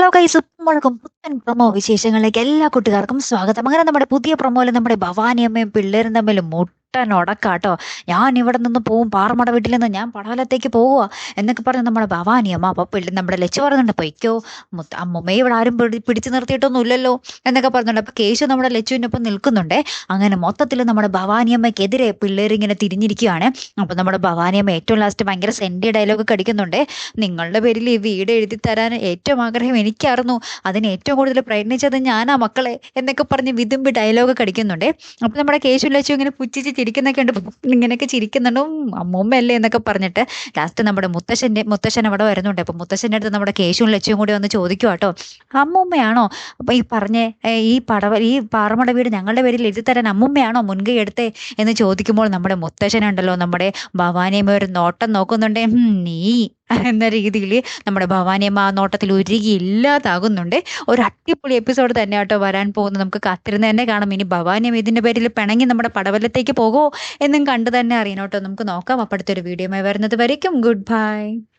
Hello guys മുഴക്കും പുത്തൻ promo വിശേഷങ്ങളിലേക്ക് എല്ലാ കൂട്ടുകാർക്കും സ്വാഗതം. അങ്ങനെ നമ്മുടെ പുതിയ പ്രൊമോയിൽ നമ്മുടെ ഭവാനിയമ്മയും പിള്ളേരും തമ്മിൽ മുട്ടൻ ഉടക്കാട്ടോ. ഞാൻ ഇവിടെ നിന്ന് പോവും പാറമട വീട്ടിൽ നിന്ന് ഞാൻ പടവലത്തേക്ക് പോവുക എന്നൊക്കെ പറഞ്ഞ് നമ്മുടെ ഭവാനിയമ്മ അപ്പോൾ പിള്ളി നമ്മുടെ ലച്ച് പറയുന്നുണ്ട് പൊയ്ക്കോ മുത്ത അമ്മമ്മയെ ഇവിടെ ആരും പിടി പിടിച്ചു നിർത്തിയിട്ടൊന്നും ഇല്ലല്ലോ എന്നൊക്കെ പറഞ്ഞുണ്ട്. അപ്പോൾ കേശു നമ്മുടെ ലച്ചുവിനൊപ്പം നിൽക്കുന്നുണ്ട്. അങ്ങനെ മൊത്തത്തിൽ നമ്മുടെ ഭവാനിയമ്മയ്ക്കെതിരെ പിള്ളേരിങ്ങനെ തിരിഞ്ഞിരിക്കുകയാണ് അപ്പോൾ നമ്മുടെ ഭവാനിയമ്മ ഏറ്റവും ലാസ്റ്റ് ഭയങ്കര സെന്റി ഡയലോഗ് കടിക്കുന്നുണ്ട് നിങ്ങളുടെ പേരിൽ ഈ വീട് എഴുതി തരാൻ ഏറ്റവും ആഗ്രഹം എനിക്കായിരുന്നു. അതിന് ഏറ്റവും കൂടുതൽ പ്രയത്നിച്ചത് ഞാനാ മക്കളെ എന്നൊക്കെ പറഞ്ഞ് വിതുമ്പി ഡയലോഗ് കടിക്കുന്നുണ്ട് അപ്പോൾ നമ്മുടെ കേശു ലച്ചു ഇങ്ങനെ പുച്ഛിച്ച് ചിരിക്കുന്നൊക്കെ ഉണ്ട്. ഇങ്ങനെയൊക്കെ ചിരിക്കുന്നുണ്ട്. അമ്മൂമ്മ അല്ലേ എന്നൊക്കെ പറഞ്ഞിട്ട് ലാസ്റ്റ് നമ്മുടെ മുത്തശ്ശന്റെ മുത്തശ്ശൻ അവിടെ വരുന്നുണ്ട്. അപ്പോൾ മുത്തശ്ശന്റെ അടുത്ത് നമ്മുടെ കേശുവും ലക്ഷ്യവും കൂടി വന്ന് ചോദിക്കും കേട്ടോ അമ്മൂമ്മയാണോ? അപ്പോൾ ഈ പറഞ്ഞ ഈ പടവ ഈ പാറമട വീട് ഞങ്ങളുടെ പേരിൽ എഴുതി തരാൻ അമ്മൂമ്മയാണോ മുൻകൈ എടുത്തേ? എന്ന് ചോദിക്കുമ്പോൾ നമ്മുടെ മുത്തശ്ശനുണ്ടല്ലോ നമ്മുടെ ഭവാനിയമ്മ ഒരു നോട്ടം നോക്കുന്നുണ്ട്. നീ എന്ന രീതിയിൽ നമ്മുടെ ഭവാനിയമ്മ നോട്ടത്തിൽ ഒരുകി ഇല്ലാതാകുന്നുണ്ട്. ഒരു അടിപൊളി എപ്പിസോഡ് തന്നെ കേട്ടോ വരാൻ പോകുന്നത്. നമുക്ക് കാത്തിരുന്ന് തന്നെ കാണാം. ഇനി ഭവാനിയമ്മ ഇതിന്റെ പേരിൽ പിണങ്ങി നമ്മുടെ പടവലത്തേക്ക് പോകുമോ എന്നും കണ്ടു തന്നെ അറിയണം കേട്ടോ. നമുക്ക് നോക്കാം. അപ്പോഴത്തെ ഒരു വീഡിയോ വരുന്നത് വരയ്ക്കും. Good bye